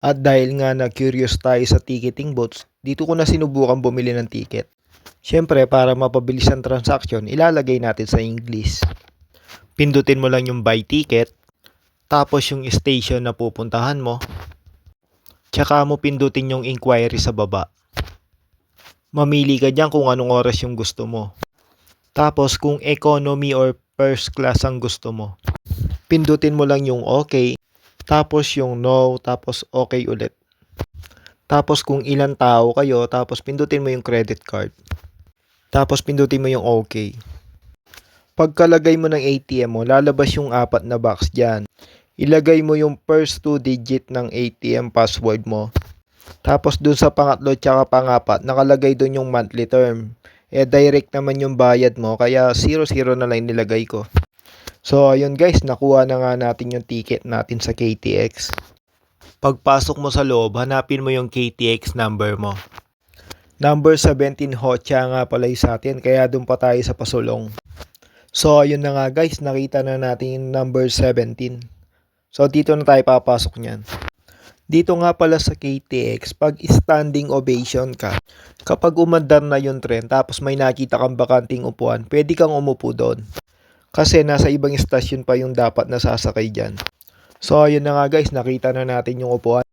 At dahil nga na curious tayo sa ticketing booths, dito ko na sinubukan bumili ng ticket. Siyempre, para mapabilis ang transaction, ilalagay natin sa English. Pindutin mo lang yung buy ticket, tapos yung station na pupuntahan mo, tsaka mo pindutin yung inquiry sa baba. Mamili ka dyan kung anong oras yung gusto mo. Tapos kung economy or first class ang gusto mo, pindutin mo lang yung okay, tapos yung no, tapos okay ulit. Tapos kung ilan tao kayo, tapos pindutin mo yung credit card. Tapos pindutin mo yung okay. Pagkalagay mo ng ATM mo, lalabas yung apat na box dyan. Ilagay mo yung first two digit ng ATM password mo. Tapos dun sa pangatlo tsaka pangapat, nakalagay dun yung monthly term. Eh direct naman yung bayad mo, kaya 00 na lang nilagay ko. So ayun guys, nakuha na nga natin yung ticket natin sa KTX. Pagpasok mo sa loob, hanapin mo yung KTX number mo. Number 17 Hocha nga pala yung sa atin, kaya dun pa tayo sa pasulong. So ayun na nga guys, nakita na natin yung number 17. So dito na tayo papasok niyan. Dito nga pala sa KTX, pag standing ovation ka, kapag umandar na yung tren tapos may nakita kang bakanting upuan, pwede kang umupo doon. Kasi nasa ibang istasyon pa yung dapat nasasakay dyan. So ayun na nga guys, nakita na natin yung upuan.